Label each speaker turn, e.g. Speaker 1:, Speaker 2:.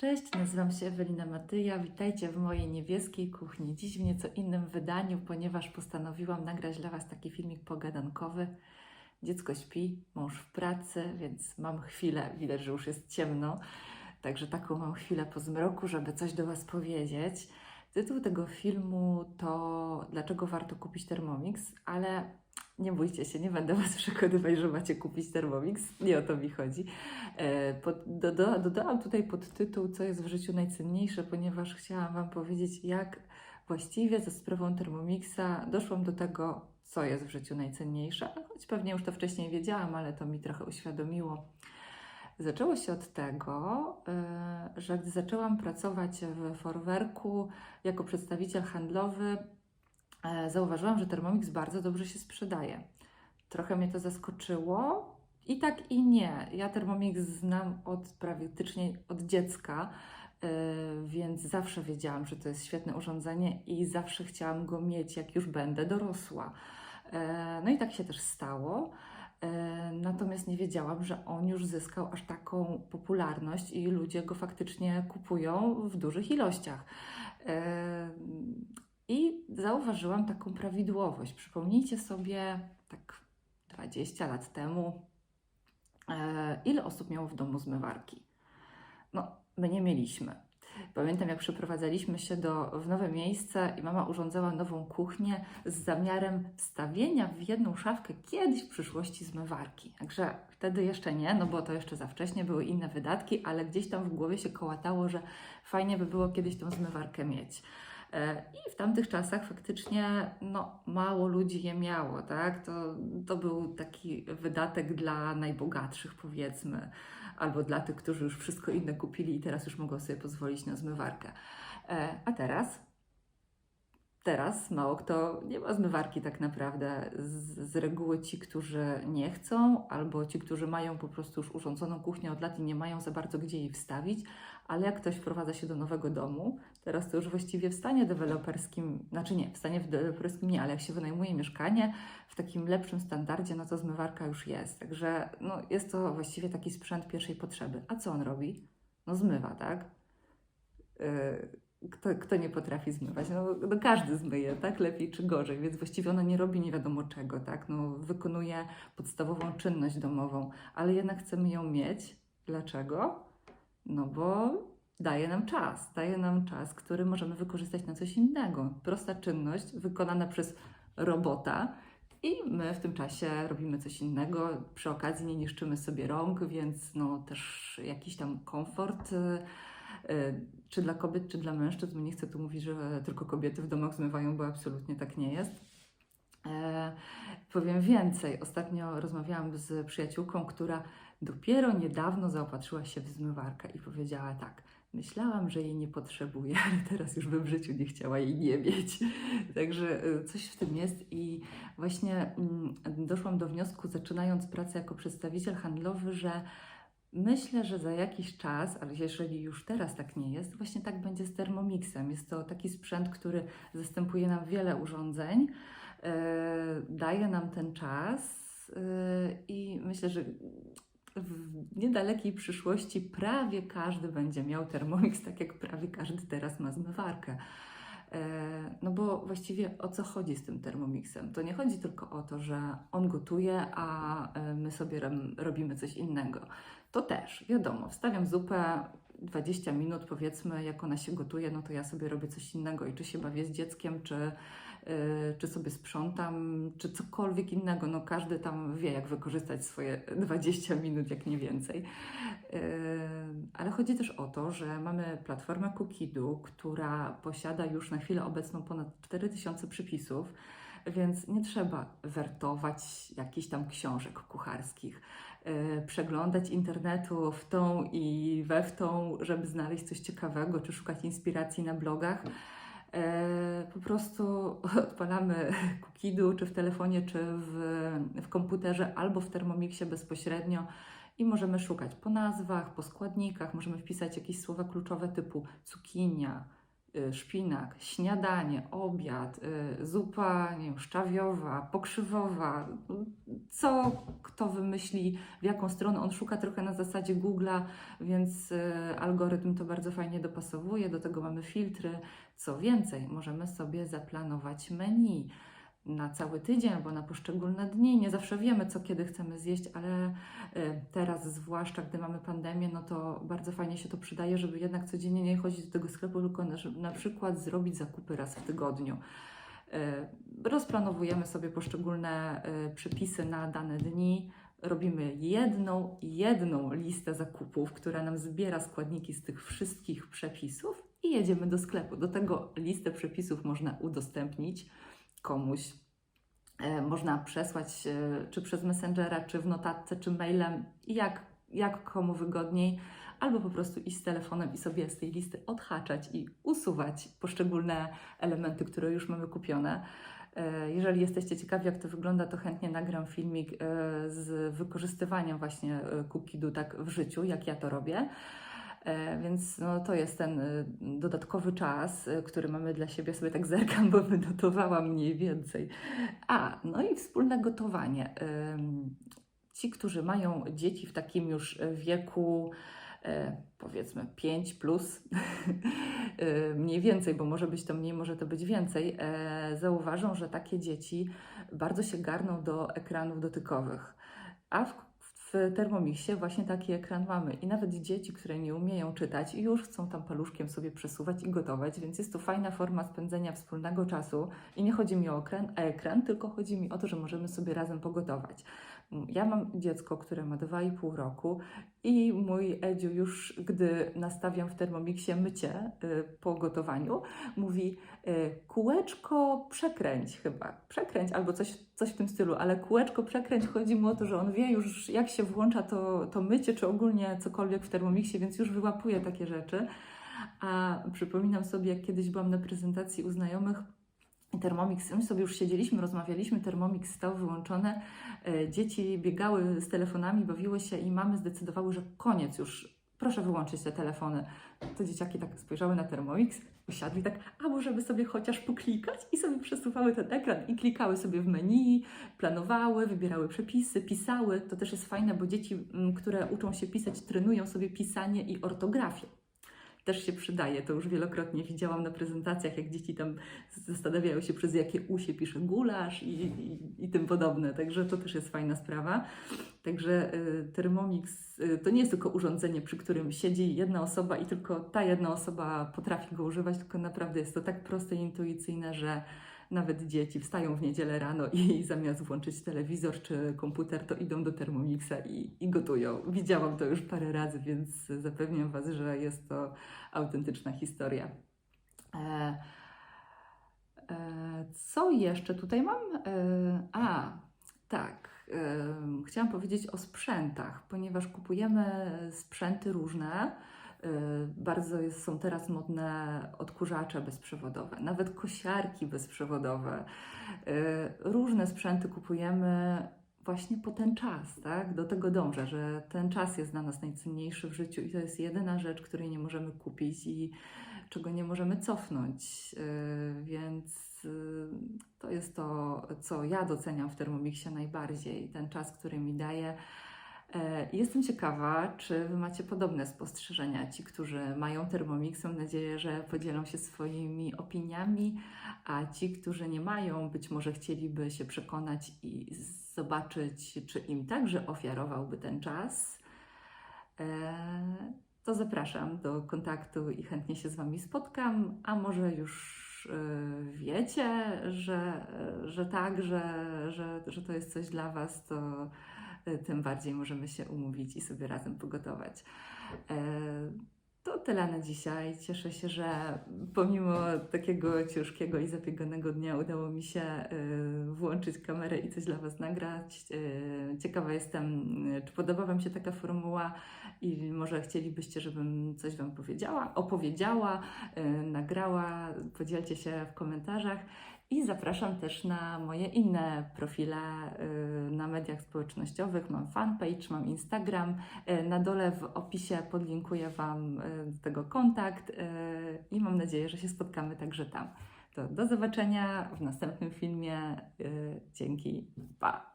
Speaker 1: Cześć, nazywam się Ewelina Matyja. Witajcie w mojej niebieskiej kuchni. Dziś w nieco innym wydaniu, ponieważ postanowiłam nagrać dla Was taki filmik pogadankowy. Dziecko śpi, mąż w pracy, więc mam chwilę, widać, że już jest ciemno, także taką mam chwilę po zmroku, żeby coś do Was powiedzieć. Tytuł tego filmu to Dlaczego warto kupić Thermomix, ale nie bójcie się, nie będę Was przekonywać, że macie kupić Thermomix. Nie o to mi chodzi. E, dodałam tutaj podtytuł, co jest w życiu najcenniejsze, ponieważ chciałam Wam powiedzieć, jak właściwie ze sprawą Thermomixa doszłam do tego, co jest w życiu najcenniejsze. Choć pewnie już to wcześniej wiedziałam, ale to mi trochę uświadomiło. Zaczęło się od tego, e, że gdy zaczęłam pracować w Forwerku jako przedstawiciel handlowy, zauważyłam, że Thermomix bardzo dobrze się sprzedaje. Trochę mnie to zaskoczyło i tak i nie. Ja Thermomix znam od praktycznie od dziecka, e, więc zawsze wiedziałam, że to jest świetne urządzenie i zawsze chciałam go mieć, jak już będę dorosła. E, No i tak się też stało. E, Natomiast nie wiedziałam, że on już zyskał aż taką popularność i ludzie go faktycznie kupują w dużych ilościach. I zauważyłam taką prawidłowość. Przypomnijcie sobie, tak 20 lat temu, e, ile osób miało w domu zmywarki? No, my nie mieliśmy. Pamiętam, jak przeprowadzaliśmy się do, w nowe miejsce i mama urządzała nową kuchnię z zamiarem wstawienia w jedną szafkę kiedyś w przyszłości zmywarki. Także wtedy jeszcze nie, no bo to jeszcze za wcześnie były inne wydatki, ale gdzieś tam w głowie się kołatało, że fajnie by było kiedyś tą zmywarkę mieć. E, I w tamtych czasach faktycznie no, mało ludzi je miało, tak? To, to był taki wydatek dla najbogatszych, powiedzmy, albo dla tych, którzy już wszystko inne kupili i teraz już mogą sobie pozwolić na zmywarkę. E, A teraz? Teraz mało kto nie ma zmywarki tak naprawdę. Z, z reguły ci, którzy nie chcą, albo ci, którzy mają po prostu już urządzoną kuchnię od lat i nie mają za bardzo gdzie jej wstawić, ale jak ktoś wprowadza się do nowego domu, teraz to już właściwie w stanie deweloperskim, znaczy nie, w stanie deweloperskim nie, ale jak się wynajmuje mieszkanie w takim lepszym standardzie, no to zmywarka już jest. Także no, jest to właściwie taki sprzęt pierwszej potrzeby. A co on robi? No zmywa, tak? Yy, kto, kto nie potrafi zmywać? No, no każdy zmyje, tak? Lepiej czy gorzej, więc właściwie ona nie robi nie wiadomo czego, tak? No, wykonuje podstawową czynność domową, ale jednak chcemy ją mieć. Dlaczego? No bo daje nam czas, daje nam czas, który możemy wykorzystać na coś innego. Prosta czynność wykonana przez robota i my w tym czasie robimy coś innego. Przy okazji nie niszczymy sobie rąk, więc no też jakiś tam komfort. Y, Czy dla kobiet, czy dla mężczyzn. Nie chcę tu mówić, że tylko kobiety w domach zmywają, bo absolutnie tak nie jest. E, powiem więcej. Ostatnio rozmawiałam z przyjaciółką, która dopiero niedawno zaopatrzyła się w zmywarkę i powiedziała tak. Myślałam, że jej nie potrzebuję, ale teraz już bym w życiu nie chciała jej nie mieć. Także y, coś w tym jest i właśnie mm, doszłam do wniosku, zaczynając pracę jako przedstawiciel handlowy, że myślę, że za jakiś czas, ale jeżeli już teraz tak nie jest, właśnie tak będzie z Thermomixem. Jest to taki sprzęt, który zastępuje nam wiele urządzeń, e, daje nam ten czas e, i myślę, że w niedalekiej przyszłości prawie każdy będzie miał Thermomix, tak jak prawie każdy teraz ma zmywarkę. E, No bo właściwie o co chodzi z tym Thermomixem? To nie chodzi tylko o to, że on gotuje, a e, my sobie robimy coś innego. To też, wiadomo, wstawiam zupę 20 minut, powiedzmy, jak ona się gotuje, no to ja sobie robię coś innego i czy się bawię z dzieckiem, czy, e, czy sobie sprzątam, czy cokolwiek innego. No każdy tam wie, jak wykorzystać swoje 20 minut, jak nie więcej. Yy, Ale chodzi też o to, że mamy platformę Cookidu, która posiada już na chwilę obecną ponad 4000 przypisów, więc nie trzeba wertować jakichś tam książek kucharskich, yy, przeglądać internetu w tą i we w tą, żeby znaleźć coś ciekawego, czy szukać inspiracji na blogach. Yy, Po prostu odpalamy Cookidu, czy w telefonie, czy w, w komputerze, albo w Thermomixie bezpośrednio i możemy szukać po nazwach, po składnikach, możemy wpisać jakieś słowa kluczowe typu cukinia, szpinak, śniadanie, obiad, y, zupa nie wiem, szczawiowa, pokrzywowa, co kto wymyśli, w jaką stronę on szuka trochę na zasadzie Google'a, więc y, algorytm to bardzo fajnie dopasowuje, do tego mamy filtry. Co więcej, możemy sobie zaplanować menu na cały tydzień albo na poszczególne dni. Nie zawsze wiemy, co kiedy chcemy zjeść, ale y, teraz, zwłaszcza gdy mamy pandemię, no to bardzo fajnie się to przydaje, żeby jednak codziennie nie chodzić do tego sklepu, tylko na, na przykład zrobić zakupy raz w tygodniu. Y, Rozplanowujemy sobie poszczególne y, przepisy na dane dni. Robimy jedną, jedną listę zakupów, która nam zbiera składniki z tych wszystkich przepisów i jedziemy do sklepu. Do tego listę przepisów można udostępnić komuś. E, Można przesłać e, czy przez Messengera, czy w notatce, czy mailem, jak, jak komu wygodniej, albo po prostu iść z telefonem i sobie z tej listy odhaczać i usuwać poszczególne elementy, które już mamy kupione. E, Jeżeli jesteście ciekawi, jak to wygląda, to chętnie nagram filmik z wykorzystywaniem właśnie e, Cookidu tak w życiu, jak ja to robię. E, Więc no, to jest ten y, dodatkowy czas, y, który mamy dla siebie. Sobie tak zerkam, bo wynotowałam mniej więcej. A, no i wspólne gotowanie. Ci, którzy mają dzieci w takim już wieku, e, powiedzmy 5 plus, e, mniej więcej, bo może być to mniej, może to być więcej, e, zauważą, że takie dzieci bardzo się garną do ekranów dotykowych. A w w Thermomixie właśnie taki ekran mamy i nawet dzieci, które nie umieją czytać, już chcą tam paluszkiem sobie przesuwać i gotować, więc jest to fajna forma spędzenia wspólnego czasu i nie chodzi mi o ekran, tylko chodzi mi o to, że możemy sobie razem pogotować. Ja mam dziecko, które ma 2,5 roku i mój Edziu już, gdy nastawiam w Thermomixie mycie y, po gotowaniu, mówi y, kółeczko przekręć chyba, przekręć albo coś, coś w tym stylu, ale kółeczko przekręć, chodzi mu o to, że on wie już jak się włącza to, to mycie, czy ogólnie cokolwiek w Thermomixie, więc już wyłapuje takie rzeczy. A przypominam sobie, jak kiedyś byłam na prezentacji u znajomych, Thermomix, my sobie już siedzieliśmy, rozmawialiśmy, Thermomix stał wyłączony, e, dzieci biegały z telefonami, bawiły się i mamy zdecydowały, że koniec już, proszę wyłączyć te telefony. To dzieciaki tak spojrzały na Thermomix, usiadli tak, a może by sobie chociaż poklikać? I sobie przesuwały ten ekran i klikały sobie w menu, planowały, wybierały przepisy, pisały. To też jest fajne, bo dzieci, które uczą się pisać, trenują sobie pisanie i ortografię też się przydaje. To już wielokrotnie widziałam na prezentacjach, jak dzieci tam zastanawiają się, przez jakie u się pisze gulasz i, i, i tym podobne. Także to też jest fajna sprawa. Także y, Thermomix y, to nie jest tylko urządzenie, przy którym siedzi jedna osoba i tylko ta jedna osoba potrafi go używać, tylko naprawdę jest to tak proste i intuicyjne, że nawet dzieci wstają w niedzielę rano i zamiast włączyć telewizor czy komputer, to idą do Thermomixa i, i gotują. Widziałam to już parę razy, więc zapewniam Was, że jest to autentyczna historia. E, e, co jeszcze tutaj mam? E, a, tak. e, Chciałam powiedzieć o sprzętach, ponieważ kupujemy sprzęty różne. Y, Bardzo są teraz modne odkurzacze bezprzewodowe, nawet kosiarki bezprzewodowe. Y, Różne sprzęty kupujemy właśnie po ten czas, tak? Do tego dążę, że ten czas jest dla nas najcenniejszy w życiu i to jest jedyna rzecz, której nie możemy kupić i czego nie możemy cofnąć. Y, Więc to jest to, co ja doceniam w Thermomixie najbardziej, ten czas, który mi daje. E, Jestem ciekawa, czy Wy macie podobne spostrzeżenia. Ci, którzy mają Thermomix, mam nadzieję, że podzielą się swoimi opiniami, a ci, którzy nie mają, być może chcieliby się przekonać i zobaczyć, czy im także ofiarowałby ten czas. E, To zapraszam do kontaktu i chętnie się z Wami spotkam, a może już e, wiecie, że, że tak, że, że, że to jest coś dla Was, to tym bardziej możemy się umówić i sobie razem pogotować. E, To tyle na dzisiaj. Cieszę się, że pomimo takiego ciężkiego i zapieganego dnia udało mi się e, włączyć kamerę i coś dla Was nagrać. E, Ciekawa jestem, czy podoba Wam się taka formuła i może chcielibyście, żebym coś Wam powiedziała, opowiedziała, nagrała. Podzielcie się w komentarzach. I zapraszam też na moje inne profile y, na mediach społecznościowych. Mam fanpage, mam Instagram. Y, Na dole w opisie podlinkuję Wam y, do tego kontakt i mam nadzieję, że się spotkamy także tam. To do zobaczenia w następnym filmie. Dzięki. Pa!